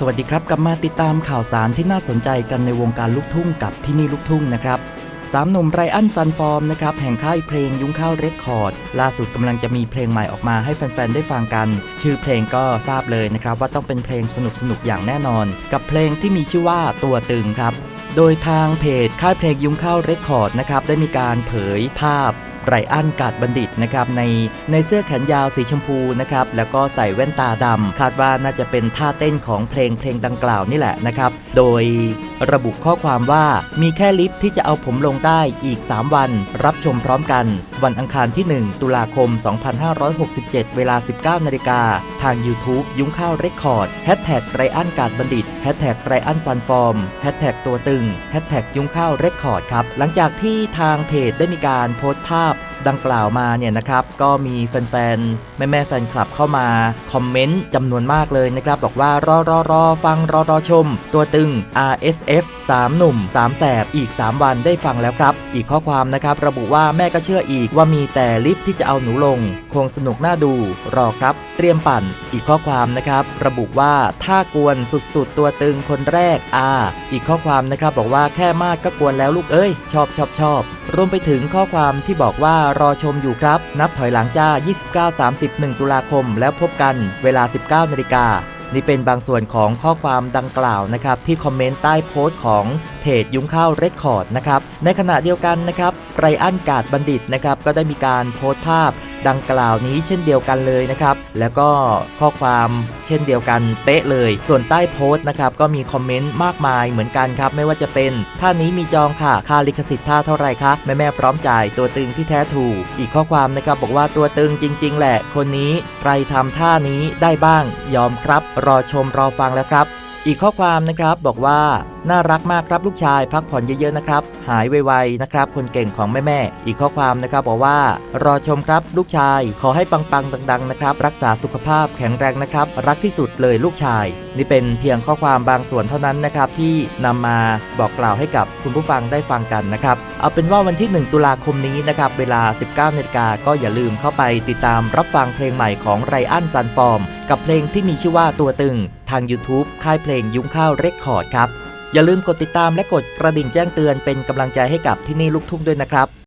สวัสดีครับกลับมาติดตามข่าวสารที่น่าสนใจกันในวงการลูกทุ่งกับที่นี่ลูกทุ่งนะครับสามหนุ่มไรอันซันฟอร์มนะครับแห่งค่ายเพลงยุ้งข้าวเรคคอร์ด ล่าสุดกำลังจะมีเพลงใหม่ออกมาให้แฟน ๆ ได้ฟังกัน ชื่อเพลงก็ทราบเลยนะครับ ว่าต้องเป็นเพลงสนุกๆอย่างแน่นอน กับเพลงที่มีชื่อว่าตัวตึงครับ โดยทางเพจค่ายเพลงยุ้งข้าวเรคคอร์ดนะครับได้มีการเผยภาพ ไรอันกาดบัณฑิตนะครับในในเสื้อแขนยาวสีชมพูนะครับแล้วก็ใส่แว่นตาดำคาดว่าน่าจะเป็นท่าเต้นของเพลงเพลงดังกล่าวนี่แหละนะครับ โดยระบุข้อความว่ามีแค่ลิฟที่จะเอาผมลงได้อีก 3 วัน รับชมพร้อมกันวันอังคารที่ 1 ตุลาคม 2567 เวลา 19 นาฬิกา ทาง YouTube ยุ้งข้าวเรคคอร์ดแฮชแท็กไรอันกาดบัณฑิตแฮชแท็กไรอันซันฟอร์มแฮชแท็กตัวตึงแฮชแท็กยุ้งข้าวเรคคอร์ดครับ หลังจากที่ทางเพจได้มีการโพสต์ภาพ ดังกล่าวมาเนี่ยนะครับก็มีแฟนๆแม่แม่ๆแฟนคลับเข้ามาคอมเมนต์จำนวนมากเลยนะครับบอกว่ารอรอรอฟังรอรอชม ตัวตึง RSF 3 หนุ่ม 3แสบอีก 3 วันได้ฟังแล้วครับ อีกข้อความนะครับระบุว่าแม่ก็เชื่ออีกว่ามีแต่ลิฟที่จะเอาหนูลง คงสนุกน่าดู รอครับ เตรียมปั่นอีกข้อความนะครับ ระบุว่าถ้ากวนสุดๆ ตัวตึงคนแรกอาอีกข้อความนะครับบอกว่าแค่มากก็กวนแล้วลูกเอ้ย ชอบชอบชอบ รวมไปถึงข้อความที่บอกว่ารอชมอยู่ครับ นับถอยหลังจ้า 29-30-1 ตุลาคม แล้วพบกันเวลา 19นาฬิกานี่เป็นบางส่วนของข้อความดังกล่าวนะครับ ที่คอมเมนต์ใต้โพสต์ของ จยุ้งข้าวเรคคอร์ดนะครับ ในขณะเดียวกันนะครับไรอันกาดบัณฑิตนะครับก็ได้มีการโพสต์ภาพดังกล่าวนี้เช่นเดียวกันเลยนะครับ แล้วก็ข้อความเช่นเดียวกันเป๊ะเลย ส่วนใต้โพสต์นะครับก็มีคอมเมนต์มากมายเหมือนกันครับ ไม่ว่าจะเป็นท่านี้มีจองค่ะ ค่าลิขสิทธิ์ท่าเท่าไหร่คะ แม่แม่พร้อมจ่ายตัวตึงที่แท้ถูก อีกข้อความนะครับบอกว่าตัวตึงจริง ๆ แหละ คนนี้ใครทำท่านี้ได้บ้างยอมครับ รอชมรอฟังแล้วครับ อีกข้อความนะครับบอกว่า น่ารักมากครับลูกชาย พักผ่อนเยอะๆนะครับ หายไวๆนะครับ คนเก่งของแม่ๆอีกข้อความนะครับบอกว่า รอชมครับลูกชาย ขอให้ปังๆดัง ๆ นะครับ รักษาสุขภาพแข็งแรงนะครับ รักที่สุดเลยลูกชาย นี่เป็นเพียงข้อความบางส่วนเท่านั้นนะครับที่นำมาบอกกล่าวให้กับคุณผู้ฟังได้ฟังกันนะครับเอาเป็นว่าวันที่ 1 ตุลาคมนี้นะครับเวลา 19นาฬิกาก็อย่าลืมเข้าไปติดตามรับฟังเพลงใหม่ของไรอันซันฟอร์ม กับเพลงที่มีชื่อว่าตัวตึง ทาง YouTube ค่ายเพลงยุ้งข้าวเรคคอร์ดครับอย่าลืมกดติดตามและกดกระดิ่งแจ้งเตือนเป็นกำลังใจให้กับที่นี่ลูกทุ่งด้วยนะครับ